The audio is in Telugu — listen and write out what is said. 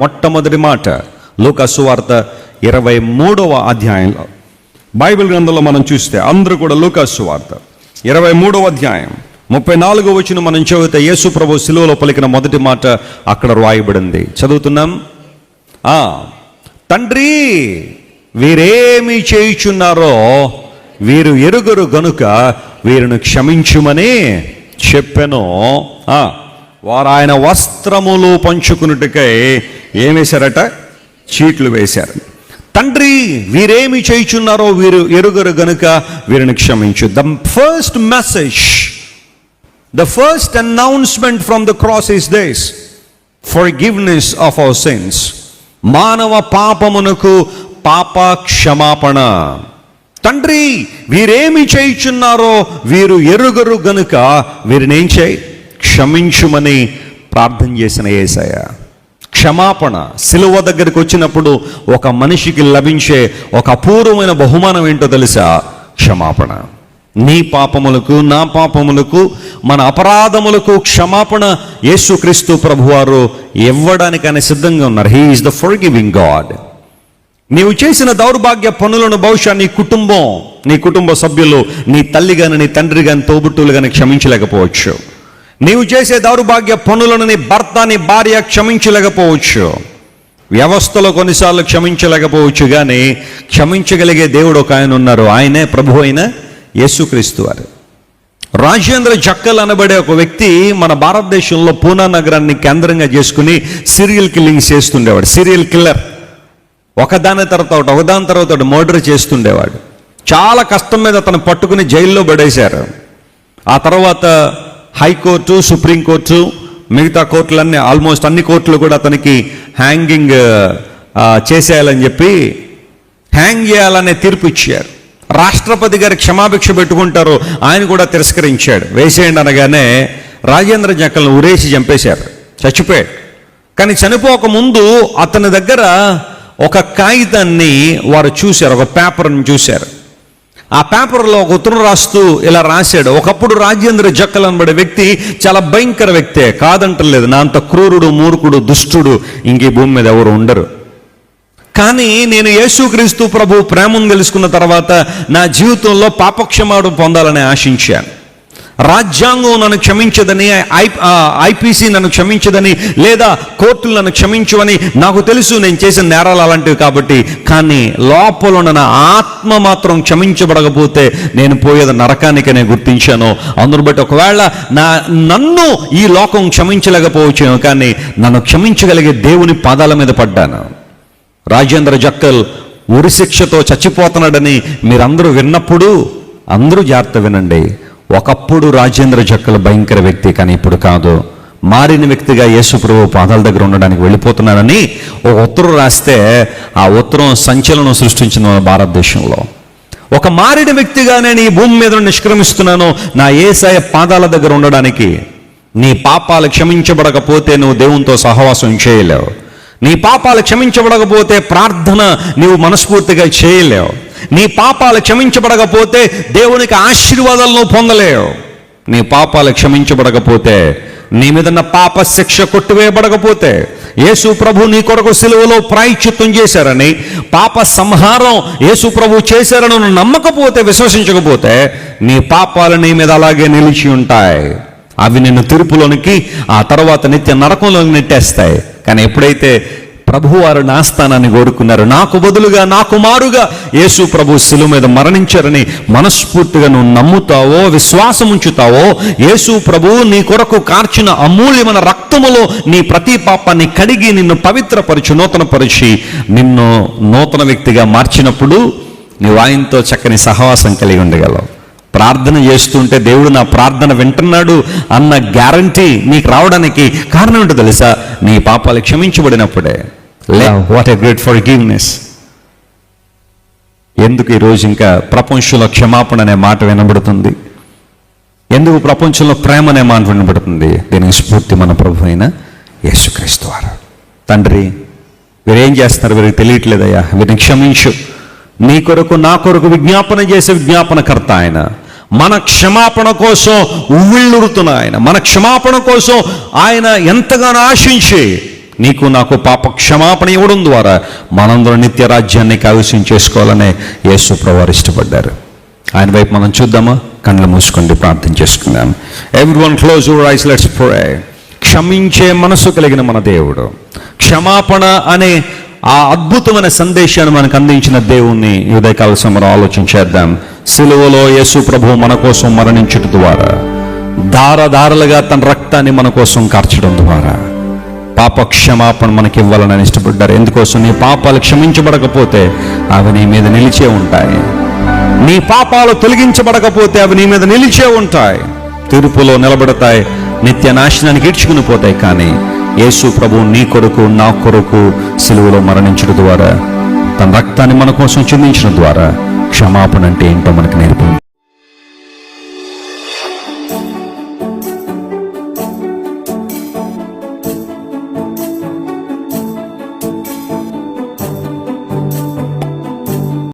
మొట్టమొదటి మాట లోకాసువార్త ఇరవై మూడవ అధ్యాయంలో. బైబిల్ గ్రంథంలో మనం చూస్తే అందరూ కూడా లోకాసువార్త ఇరవై మూడవ అధ్యాయం ముప్పై నాలుగో వచ్చిన మనం చదివితే యేసు ప్రభు శిలువలో పలికిన మొదటి మాట అక్కడ రాయబడింది చదువుతున్నాం? తండ్రి వీరేమి చేయుచున్నారో వీరు ఎరుగురు గనుక వీరిని క్షమించుమని చెప్పెను. ఆ, వారు ఆయన వస్త్రములు పంచుకున్నట్టుకై ఏం వేశారట? చీట్లు వేశారు. తండ్రి వీరేమి చేయుచున్నారో వీరు ఎరుగురు గనుక వీరిని క్షమించు. The first message the first announcement from the cross is forgiveness of our sins మానవ పాపమునకు పాప క్షమాపణ తండ్రి వీరేమి చేయుచున్నారో వీరు ఎరుగరు గనుక వీరిని ఏం చేయి? క్షమించుమని ప్రార్థన చేసిన ఏసయ్య. క్షమాపణ. సిలువ దగ్గరికి వచ్చినప్పుడు ఒక మనిషికి లభించే ఒక అపూర్వమైన బహుమానం ఏంటో తెలుసా? క్షమాపణ. నీ పాపములకు నా పాపములకు మన అపరాధములకు క్షమాపణ యేసుక్రీస్తు ప్రభువారు ఇవ్వడానికి ఆయన సిద్ధంగా ఉన్నారు. He is the forgiving God నీవు చేసిన దౌర్భాగ్య పనులను బహుశా నీ కుటుంబం నీ కుటుంబ సభ్యులు నీ తల్లి కానీ నీ తండ్రి కానీ తోబుట్టులు కానీ క్షమించలేకపోవచ్చు. నీవు చేసే దౌర్భాగ్య పనులను నీ భర్త నీ భార్య క్షమించలేకపోవచ్చు. వ్యవస్థలో కొన్నిసార్లు క్షమించలేకపోవచ్చు కానీ క్షమించగలిగే దేవుడు ఒక ఆయన ఉన్నారు. ఆయనే ప్రభు అయిన యేసుక్రీస్తు వారు. రాజేంద్ర జక్కల్ అనబడే ఒక వ్యక్తి మన భారతదేశంలో పూనా నగరాన్ని కేంద్రంగా చేసుకుని సీరియల్ కిల్లింగ్ చేస్తుండేవాడు. Serial killer. ఒకదాని తర్వాత ఒకటి ఒకదాని తర్వాత ఒకటి మర్డర్ చేస్తుండేవాడు. చాలా కష్టం మీద అతను పట్టుకుని జైల్లో పడేశారు. ఆ తర్వాత హైకోర్టు సుప్రీంకోర్టు మిగతా కోర్టులన్నీ ఆల్మోస్ట్ అన్ని కోర్టులు కూడా అతనికి హ్యాంగింగ్ చేసేయాలని చెప్పి హ్యాంగ్ చేయాలనే తీర్పు ఇచ్చారు. రాష్ట్రపతి గారి క్షమాభిక్ష పెట్టుకుంటారు ఆయన కూడా తిరస్కరించాడు. వేసేయండి అనగానే రాజేంద్ర జక్కలను ఉరేసి చంపేశారు. చచ్చిపోయాడు. కానీ చనిపోక ముందు అతని దగ్గర ఒక కాగితాన్ని వారు చూశారు ఒక పేపర్ని చూశారు. ఆ పేపర్లో ఒక ఉత్తరం రాస్తూ ఇలా రాశాడు. ఒకప్పుడు రాజేంద్ర జక్కల్ అనబడే వ్యక్తి చాలా భయంకర వ్యక్తే. కాదంటలేదు. నా అంత క్రూరుడు మూర్ఖుడు దుష్టుడు ఇంక ఈ భూమి మీద ఎవరు ఉండరు. కానీ నేను యేసుక్రీస్తు ప్రభు ప్రేమను తెలుసుకున్న తర్వాత నా జీవితంలో పాపక్షమాడు పొందాలని ఆశించాను. రాజ్యాంగం నన్ను క్షమించదని ఐ ఐపీసీ నన్ను క్షమించదని లేదా కోర్టులు నన్ను క్షమించవని నాకు తెలుసు నేను చేసిన నేరాలు అలాంటివి కాబట్టి కానీ లోపల ఉన్న నా ఆత్మ మాత్రం క్షమించబడకపోతే నేను పోయేది నరకానికి నేను గుర్తించాను. అందును బట్టి ఒకవేళ నా నన్ను ఈ లోకం క్షమించలేకపోవచ్చు కానీ నన్ను క్షమించగలిగే దేవుని పాదాల మీద పడ్డాను. రాజేంద్ర జక్కల్ ఉరిశిక్షతో చచ్చిపోతున్నాడని మీరందరూ విన్నప్పుడు అందరూ జాగ్రత్త వినండి. ఒకప్పుడు రాజేంద్ర జక్కలు భయంకర వ్యక్తి కానీ ఇప్పుడు కాదు. మారిన వ్యక్తిగా యేసుప్రభు పాదాల దగ్గర ఉండడానికి వెళ్ళిపోతున్నానని ఒక ఉత్తరం రాస్తే ఆ ఉత్తరం సంచలనం సృష్టించిన మన భారతదేశంలో. ఒక మారిన వ్యక్తిగా నేను ఈ భూమి మీద నిష్క్రమిస్తున్నాను. నా ఏసాయ పాదాల దగ్గర ఉండడానికి నీ పాపాలు క్షమించబడకపోతే నువ్వు దేవునితో సహవాసం చేయలేవు. నీ పాపాలు క్షమించబడకపోతే ప్రార్థన నీవు మనస్ఫూర్తిగా చేయలేవు. నీ పాపాలు క్షమించబడకపోతే దేవునికి ఆశీర్వాదాలను నువ్వు పొందలేవు. నీ పాపాలు క్షమించబడకపోతే నీ మీదన్న పాప శిక్ష కొట్టువేయబడకపోతే యేసు ప్రభు నీ కొరకు సిలువలో ప్రాయశ్చిత్తం చేశారని పాప సంహారం యేసు ప్రభు చేశారని నమ్మకపోతే విశ్వసించకపోతే నీ పాపాలు నీ మీద అలాగే నిలిచి ఉంటాయి. అవి నిన్ను తీర్పులోనికి ఆ తర్వాత నిత్య నరకంలోకి నెట్టేస్తాయి. కానీ ఎప్పుడైతే ప్రభువారు నా స్థానాన్ని కోరుకున్నారు. నాకు బదులుగా నాకు మారుగా యేసు ప్రభు శిలువ మీద మరణించారని మనస్ఫూర్తిగా నువ్వు నమ్ముతావో విశ్వాసం ఉంచుతావో యేసు ప్రభు నీ కొరకు కార్చిన అమూల్యమైన రక్తములో నీ ప్రతి పాపాన్ని కడిగి నిన్ను పవిత్రపరిచి నూతనపరిచి నిన్ను నూతన వ్యక్తిగా మార్చినప్పుడు నీవు ఆయనతో చక్కని సహవాసం కలిగి ఉండగలవు. ప్రార్థన చేస్తుంటే దేవుడు నా ప్రార్థన వింటున్నాడు అన్న గ్యారంటీ నీకు రావడానికి కారణం ఏంటో తెలుసా? నీ పాపాలు క్షమించబడినప్పుడే. What a great forgiveness ఎందుకు ఈరోజు ఇంకా ప్రపంచంలో క్షమాపణ అనే మాట వినబడుతుంది? ఎందుకు ప్రపంచంలో ప్రేమ అనే మాట వినబడుతుంది? దీనికి స్ఫూర్తి మన ప్రభు అయిన యేసుక్రీస్తు వారు. తండ్రి వీరేం చేస్తున్నారు వీరికి తెలియట్లేదయ్యా? వీరిని క్షమించు. నీ కొరకు నా కొరకు విజ్ఞాపన చేసే విజ్ఞాపనకర్త ఆయన. మన క్షమాపణ కోసం ఉవ్విళ్ళురుతున్న ఆయన. మన క్షమాపణ కోసం ఆయన ఎంతగానో ఆశించి నీకు నాకు పాప క్షమాపణ ఇవ్వడం ద్వారా మనందరం నిత్య రాజ్యాన్ని కైవసం చేసుకోవాలనే యేసు ప్రభువారు ఇష్టపడ్డారు. ఆయన వైపు మనం చూద్దామా? కళ్ళు మూసుకోండి ప్రార్థన చేసుకుందాం. Everyone close your eyes let's pray క్షమించే మనసు కలిగిన మన దేవుడు. క్షమాపణ అనే ఆ అద్భుతమైన సందేశాన్ని మనకు అందించిన దేవుణ్ణి ఉదయకాల సమరం ఆలోచన చేద్దాం. సిలువలో యేసు ప్రభు మన కోసం మరణించుట ద్వారా ధారధారలుగా తన రక్తాన్ని మన కోసం కార్చడం ద్వారా. పాప క్షమాపణ మనకి ఇవ్వాలని ఇష్టపడ్డారు. ఎందుకోసం? నీ పాపాలు క్షమించబడకపోతే అవి నీ మీద నిలిచే ఉంటాయి. నీ పాపాలు తొలగించబడకపోతే అవి నీ మీద నిలిచే ఉంటాయి. తీర్పులో నిలబడతాయి. నిత్య నాశనానికి ఈడ్చుకుని పోతాయి. కానీ యేసు ప్రభు నీ కొరకు నా కొరకు సిలువలో మరణించడం ద్వారా తన రక్తాన్ని మన కోసం చిందించడం ద్వారా క్షమాపణ అంటే ఏంటో మనకు నేర్పు